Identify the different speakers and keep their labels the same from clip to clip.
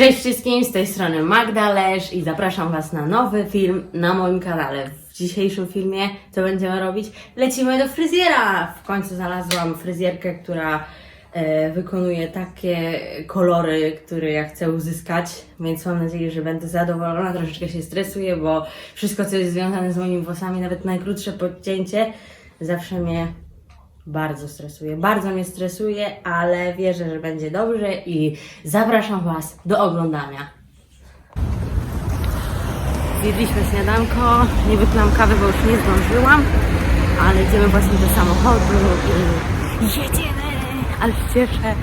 Speaker 1: Cześć wszystkim, z tej strony Magda Lesz i zapraszam Was na nowy film na moim kanale. W dzisiejszym filmie co będziemy robić? Lecimy do fryzjera! W końcu znalazłam fryzjerkę, która e, wykonuje takie kolory, które ja chcę uzyskać, więc mam nadzieję, że będę zadowolona. Troszeczkę się stresuję, bo wszystko co jest związane z moimi włosami, nawet najkrótsze podcięcie, zawsze mnie bardzo stresuje, bardzo mnie stresuje, ale wierzę, że będzie dobrze i zapraszam Was do oglądania. Zjedliśmy śniadanko, nie wypiłam kawy, bo już nie zdążyłam, ale idziemy właśnie do samochodu i jedziemy, ale się cieszę.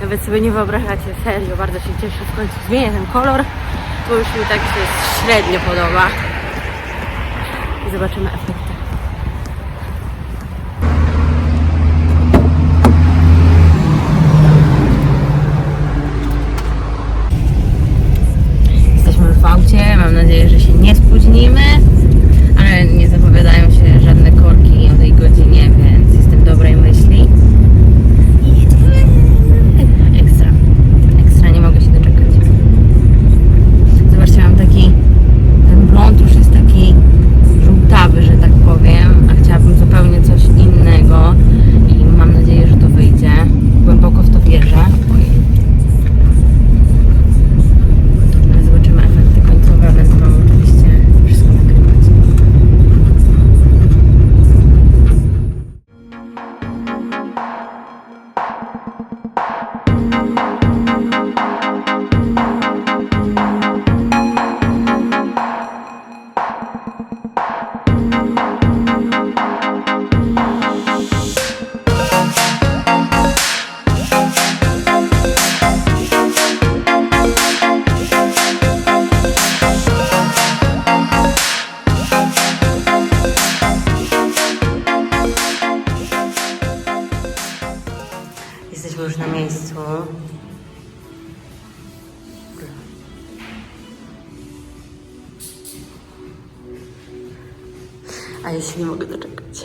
Speaker 1: Nawet sobie nie wyobrażacie, serio, bardzo się cieszę, w końcu zmienię ten kolor, bo już mi tak się średnio podoba. I zobaczymy efekty. Jesteśmy już w aucie, mam nadzieję, że się nie spóźnimy, A ja się nie mogę doczekać.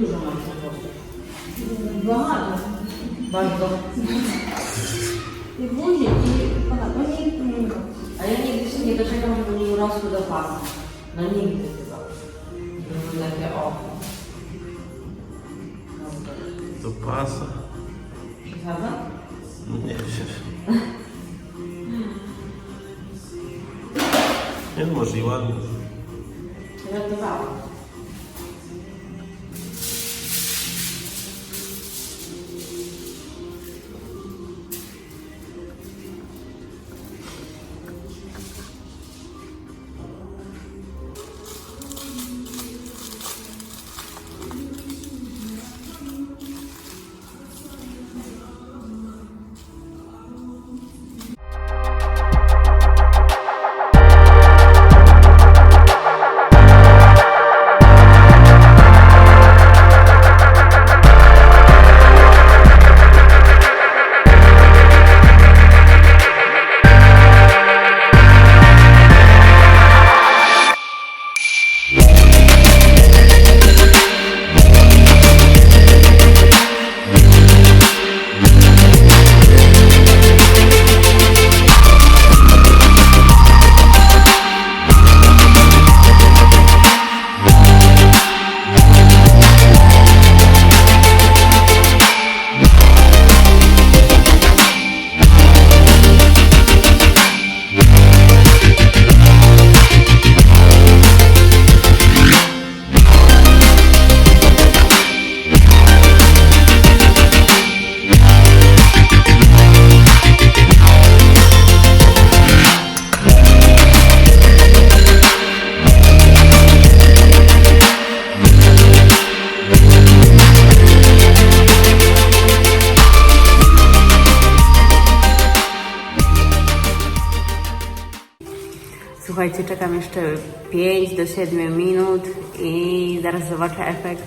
Speaker 1: Dużo mam włosów. Bardzo. Bardzo. I później, i ponadto nie A ja nigdy się nie doczekam, żeby mi urosły do pasa. No nigdy chyba. Żeby były takie o.
Speaker 2: Do pasa?
Speaker 1: Przesadzam?
Speaker 2: Nie wiem. Nie no, może i ładnie.
Speaker 1: Słuchajcie, czekam jeszcze 5 do 7 minut i zaraz zobaczę efekt.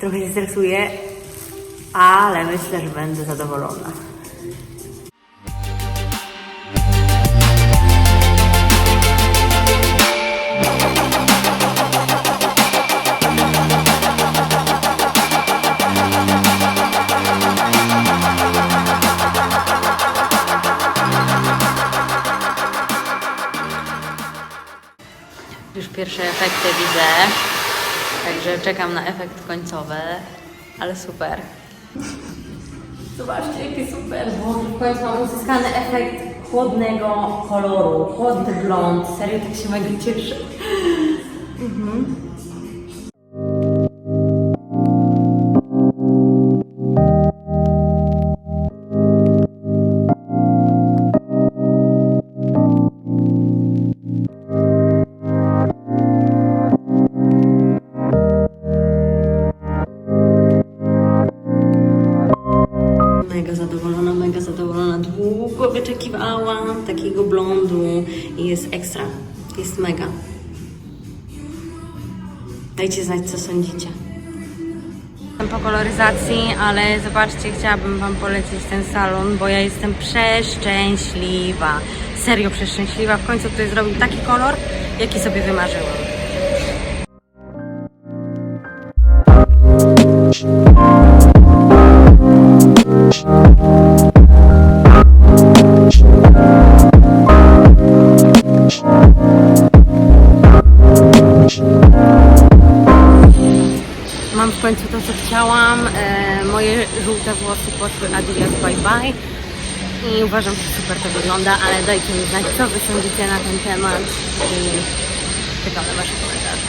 Speaker 1: Trochę się stresuję, ale myślę, że będę zadowolona. Pierwsze efekty widzę, także czekam na efekt końcowy, ale super. Zobaczcie, jaki super, bo w końcu mam uzyskany efekt chłodnego koloru, chłodny blond. Serio, tak się mega cieszę. Mega Długo wyczekiwałam takiego blondu i jest ekstra. Jest mega. Dajcie znać, co sądzicie. Jestem po koloryzacji, ale zobaczcie, chciałabym Wam polecić ten salon, bo ja jestem przeszczęśliwa. Serio przeszczęśliwa. W końcu tutaj zrobił taki kolor, jaki sobie wymarzyłam. Poszły Adidas Bye Bye. I uważam, że super to wygląda, ale dajcie mi znać, co Wy sądzicie na ten temat. I czekam na Wasze komentarze.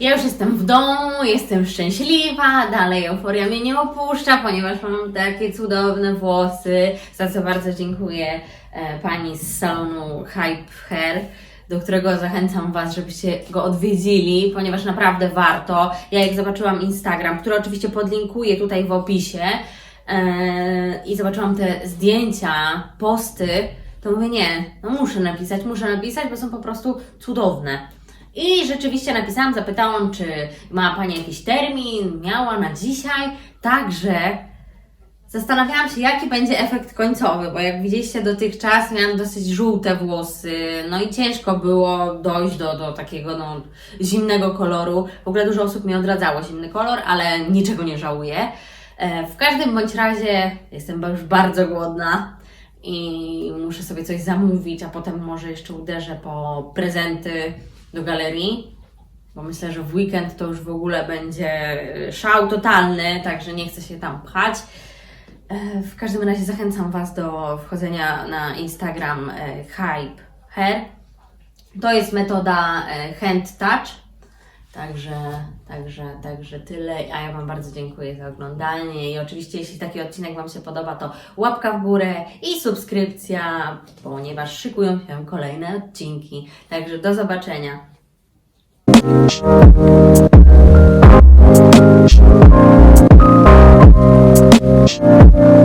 Speaker 1: Ja już jestem w domu, jestem szczęśliwa, dalej euforia mnie nie opuszcza, ponieważ mam takie cudowne włosy, za co bardzo dziękuję e, pani z salonu Hype Hair, do którego zachęcam Was, żebyście go odwiedzili, ponieważ naprawdę warto. Ja jak zobaczyłam Instagram, który oczywiście podlinkuję tutaj w opisie e, i zobaczyłam te zdjęcia, posty, to mówię nie, no muszę napisać, muszę napisać, bo są po prostu cudowne. I rzeczywiście napisałam, zapytałam, czy ma Pani jakiś termin, miała na dzisiaj, także Zastanawiałam się, jaki będzie efekt końcowy, bo jak widzieliście dotychczas, miałam dosyć żółte włosy, no i ciężko było dojść do, do takiego no, zimnego koloru. W ogóle dużo osób mi odradzało zimny kolor, ale niczego nie żałuję. E, W każdym bądź razie jestem już bardzo głodna i muszę sobie coś zamówić, a potem może jeszcze uderzę po prezenty do galerii bo myślę, że w weekend to już w ogóle będzie szał totalny, także nie chcę się tam pchać. E, w każdym razie zachęcam Was do wchodzenia na Instagram e, Hype Hair. To jest metoda e, hand touch. Także, także, także tyle. A ja Wam bardzo dziękuję za oglądanie. I oczywiście, jeśli taki odcinek Wam się podoba, to łapka w górę i subskrypcja, ponieważ szykują się kolejne odcinki. Także do zobaczenia. Música